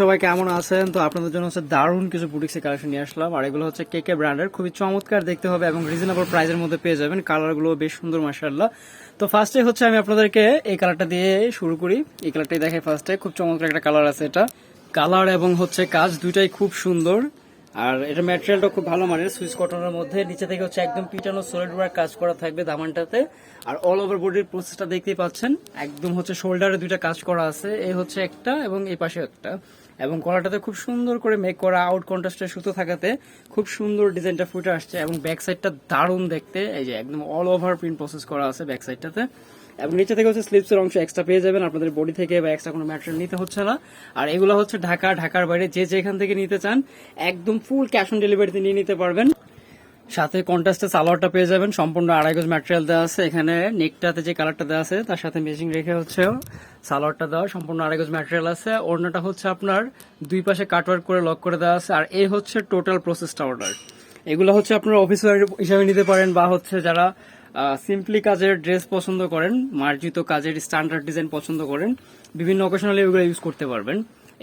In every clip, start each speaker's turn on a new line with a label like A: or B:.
A: সবাই কেমন আছেন? তো আপনাদের জন্য হচ্ছে কিছু কালেকশন নিয়ে আসলাম। আর এগুলো হচ্ছে কে কে খুবই চমৎকার দেখতে হবে এবং রিজনেবল প্রাইসের মধ্যে পেয়ে যাবেন। কালারগুলো বেশ সুন্দর মাসাল্লাহ তো ফার্স্টে হচ্ছে আমি আপনাদেরকে এই কালারটা দিয়ে শুরু করি। এই কালারটাই দেখে ফার্স্টে খুব চমৎকার একটা কালার আছে এটা। কালার এবং হচ্ছে কাজ দুইটাই খুব সুন্দর। আর এটা ম্যাটেরিয়ালটা খুব ভালো মানের সুইস কটনের মধ্যে। নিচে থেকে হচ্ছে একদম পিটানো সলিড ওয়ার্ক কাজ করা থাকবে দামানটাতে আর অল ওভার বডির প্রসেসটা দেখতেই পাচ্ছেন, একদম হচ্ছে শোল্ডারে দুইটা কাজ করা আছে এই হচ্ছে একটা এবং এই পাশে একটা। এবং কলারটাতে খুব সুন্দর করে মেক করা আউট কন্ট্রাস্টের সুতো থাকাতে খুব সুন্দর ডিজাইনটা ফুটে আসছে এবং ব্যাক সাইডটা দারুণ দেখতে। এই যে একদম অল ওভার প্রিন্ট প্রসেস করা আছে ব্যাক সাইডটাতে এবং নিচে থেকে হচ্ছে স্লিপসের অংশ এক্সট্রা পেয়ে যাবেন, আপনাদের বডি থেকে বা এক্সট্রা কোনো ম্যাটেরিয়াল নিতে হচ্ছে না। আর এগুলো হচ্ছে ঢাকা, ঢাকার বাইরে যে যেখান থেকে নিতে চান, একদম ফুল ক্যাশ অন ডেলিভারিতে নিয়ে নিতে পারবেন। সাথে কন্ট্রাস্টে সালোয়ারটা পেয়ে যাবেন, সম্পূর্ণ আড়াই গজ ম্যাটেরিয়াল দেওয়া আছে এখানে। নেকটাতে যে কালারটা দেওয়া আছে, তার সাথে মেশিং রেখে হচ্ছে সালোয়ারটা দেওয়া, সম্পূর্ণ আড়াই গজ ম্যাটেরিয়াল আছে। ওড়নাটা হচ্ছে আপনার দুই পাশে কাটওয়ার্ক করে লক করে দেওয়া আছে, আর এই হচ্ছে টোটাল প্রসেসটা অর্ডার এগুলো হচ্ছে আপনার অফিস হিসাবে নিতে পারেন, বা হচ্ছে যারা সিম্পলি কাজের ড্রেস পছন্দ করেন, মার্জিত কাজের স্ট্যান্ডার্ড ডিজাইন পছন্দ করেন, বিভিন্ন অকেশনালি এগুলো ইউজ করতে পারবেন।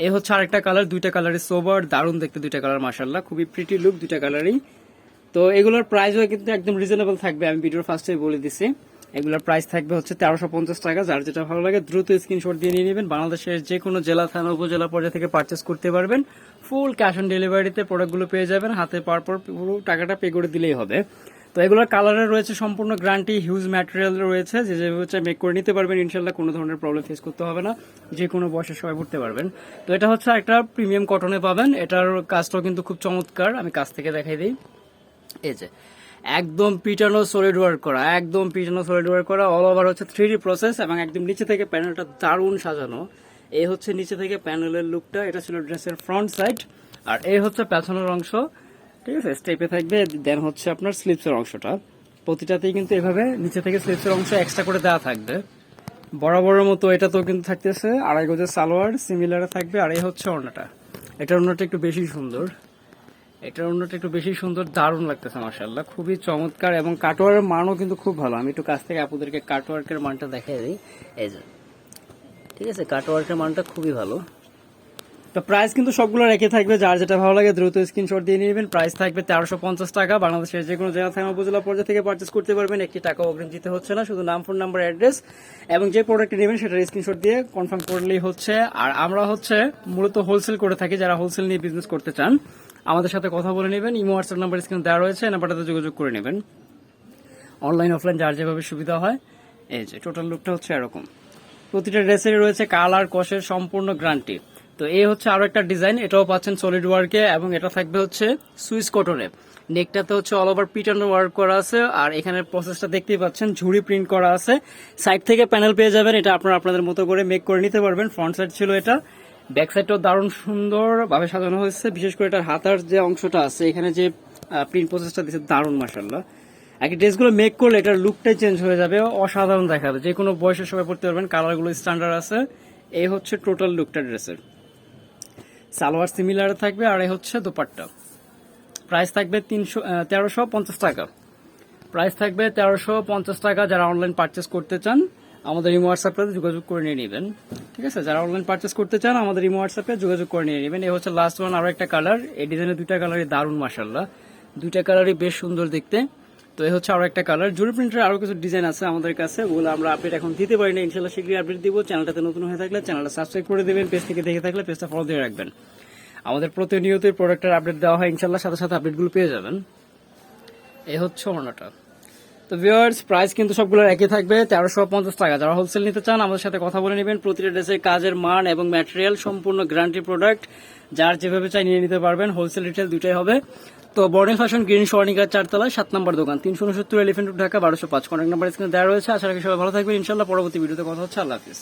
A: এই হচ্ছে আরেকটা কালার দুইটা কালারের সোবার দারুণ দেখতে দুইটা কালার মাসাল্লাহ খুবই প্রিটি লুক দুইটা কালারই তো এগুলোর প্রাইসও কিন্তু একদম রিজনেবল থাকবে, আমি ভিডিওর ফার্স্টে বলে দিছি। এগুলোর প্রাইস থাকবে হচ্ছে তেরোশো পঞ্চাশ টাকা, যার যেটা ভালো লাগে দ্রুত স্ক্রিনশট দিয়ে নিয়ে নেবেন। বাংলাদেশের যে কোনো জেলা, থানা, উপজেলা পর্যায়ে থেকে পারচেস করতে পারবেন। ফুল ক্যাশ অন ডেলিভারিতে প্রোডাক্টগুলো পেয়ে যাবেন, হাতে পাওয়ার পর পুরো টাকাটা পে করে দিলেই হবে। তো এগুলোর কালারে রয়েছে সম্পূর্ণ গ্যারান্টি হিউজ ম্যাটেরিয়াল রয়েছে। যে যেভাবে হচ্ছে মেক করে নিতে পারবেন ইনশাল্লাহ কোনো ধরনের প্রবলেম ফেস করতে হবে না। যে কোনো বয়সের সবাই পড়তে পারবেন। তো এটা হচ্ছে একটা প্রিমিয়াম কটনে পাবেন। এটার কাজটাও কিন্তু খুব চমৎকার। আমি কাছ থেকে দেখাই দিই। এই যে, একদম পিটানো সলিড ওয়ার্ক করা, একদম পিটানো সলিড ওয়ার্ক করা অল ওভার হচ্ছে থ্রি প্রসেস এবং একদম নিচে থেকে প্যানেলটা দারুণ সাজানো। এই হচ্ছে নিচে থেকে প্যানেলের লুকটা এটা ছিল ড্রেসের ফ্রন্ট সাইড আর এই হচ্ছে পেছনের অংশ। ঠিক আছে স্টেপে থাকবে দেন হচ্ছে আপনার স্লিপসের অংশটা। প্রতিটাতেই কিন্তু এভাবে নিচে থেকে স্লিপসের অংশ এক্সট্রা করে দেওয়া থাকবে। বরাবরের মতো এটা তো কিন্তু থাকতেছে, আড়াই গজের সালোয়ার সিমিলার থাকবে, আর এই হচ্ছে অন্যটা এটার অন্যটা একটু বেশি সুন্দর। এটার অন্যটা একটু বেশি সুন্দর, দারুণ লাগতেছে মাসাল্লাহ খুবই চমৎকার এবং কাটওয়ারের মানও কিন্তু খুব ভালো। আমি একটু কাছ থেকে আপুদেরকে কাটওয়ার্কের মানটা দেখাই দিই। এই যে, ঠিক আছে, কাটওয়ার্কের মানটা খুবই ভালো। তো প্রাইস কিন্তু সবগুলো রেখে থাকবে। যার যেটা ভালো লাগে দ্রুত স্ক্রিনশট দিয়ে নেবেন। প্রাইস থাকবে তেরোশো পঞ্চাশ টাকা। বাংলাদেশের যে কোনো জেলা থানা, উপজেলা পর্যায়ে থেকে পার্চেস করতে পারবেন। একটি টাকা অগ্রিম দিতে হচ্ছে না। শুধু নাম ফোন নাম্বার অ্যাড্রেস এবং যে প্রোডাক্টটি নেবেন সেটার স্ক্রিনশট দিয়ে কনফার্ম করলেই হচ্ছে। আর আমরা হচ্ছে মূলত হোলসেল করে থাকি, যারা হোলসেল নিয়ে বিজনেস করতে চান। আমাদের সাথে কথা বলে নেবেন। ইমো হোয়াটসঅ্যাপ নাম্বার স্ক্রিন দেওয়া রয়েছে। নাম্বারটাতে যোগাযোগ করে নেবেন। অনলাইন অফলাইন যার যেভাবে সুবিধা হয়। এই যে টোটাল লুকটা হচ্ছে এরকম। প্রতিটা ড্রেসের রয়েছে কালার কষের সম্পূর্ণ গ্যারান্টি তো এই হচ্ছে আরও একটা ডিজাইন, এটাও পাচ্ছেন সলিড ওয়ার্কে এবং এটা থাকবে হচ্ছে সুইস কটনে নেকটাতে হচ্ছে অল ওভার পিটানো ওয়ার্ক করা আছে আর এখানে প্রসেসটা দেখতেই পাচ্ছেন, ঝুড়ি প্রিন্ট করা আছে। সাইড থেকে প্যানেল পেয়ে যাবেন, এটা আপনারা আপনাদের মতো করে মেক করে নিতে পারবেন ফ্রন্ট সাইড ছিল এটা। ব্যাক সাইডটাও দারুণ সুন্দর ভাবে সাজানো হয়েছে, বিশেষ করে এটার হাতার যে অংশটা আছে, এখানে যে প্রিন্ট প্রসেসটা দিচ্ছে দারুণ মাসাল্লাহ এক ড্রেসগুলো মেক করলে এটার লুকটাই চেঞ্জ হয়ে যাবে, অসাধারণ দেখাবে। যে কোনো বয়সের সবাই পড়তে পারবেন কালারগুলো স্ট্যান্ডার্ড আছে। এই হচ্ছে টোটাল লুকটা ড্রেসের সালোয়ার সিমিলার থাকবে, আর এই হচ্ছে দোপাট্টা। প্রাইস থাকবে তিনশো তেরোশো পঞ্চাশ টাকা। প্রাইস থাকবে তেরোশো পঞ্চাশ টাকা যারা অনলাইন পারচেস করতে চান, আমাদের ইমো হোয়াটসঅ্যাপে যোগাযোগ করে নিয়ে নেবেন। ঠিক আছে? যারা অনলাইন পারচেস করতে চান, আমাদের ইমো হোয়াটসঅ্যাপে যোগাযোগ করে নিয়ে নেবেন। এই হচ্ছে লাস্ট ওয়ান আরও একটা কালার এই ডিজাইনের দুইটা কালারই দারুণ মাসাল্লাহ দুইটা কালারই বেশ সুন্দর দেখতে। তো এই হচ্ছে আরও একটা কালার জুড়ি প্রিন্টের আরও কিছু ডিজাইন আছে আমাদের কাছে, ওগুলো আমরা আপডেট এখন দিতে পারি না। ইনশাল্লাহ শীঘ্রই আপডেট দিব। চ্যানেলটাতে নতুন হয়ে থাকলে চ্যানেলটা সাবস্ক্রাইব করে দেবেন পেজ থেকে দেখে থাকলে পেজটা ফলো দিয়ে রাখবেন। আমাদের প্রতিনিয়তই প্রোডাক্টের আপডেট দেওয়া হয় ইনশাল্লাহ সাথে সাথে আপডেটগুলো পেয়ে যাবেন। এই হচ্ছে অন্যটা তো ভিউয়ার্স প্রাইস কিন্তু সবগুলো একই থাকবে, তেরোশো পঞ্চাশ টাকা। যারা হোলসেল নিতে চান, আমাদের সাথে কথা বলে নেবেন। প্রতিটা ড্রেসের কাজের মান এবং ম্যাটেরিয়াল সম্পূর্ণ গ্যারান্টি প্রোডাক্ট যার যেভাবে চাই নিয়ে নিতে পারবেন। হোলসেল রিটেল দুটাই হবে। তো বর্ণেল ফ্যাশন গ্রিন স্বর্ণিকার চারতলায় সাত নম্বর দোকান, তিনশো উনসত্তর এলিফেন্ট ঢাকা বারোশো পাঁচ কন্ট্যাক্ট নাম্বার স্ক্রিনে দেওয়া রয়েছে। আশা রাখি সবাই ভালো থাকবে ইনশাল্লাহ পরবর্তী ভিডিওতে কথা হচ্ছে। আল্লাহ হাফিজ।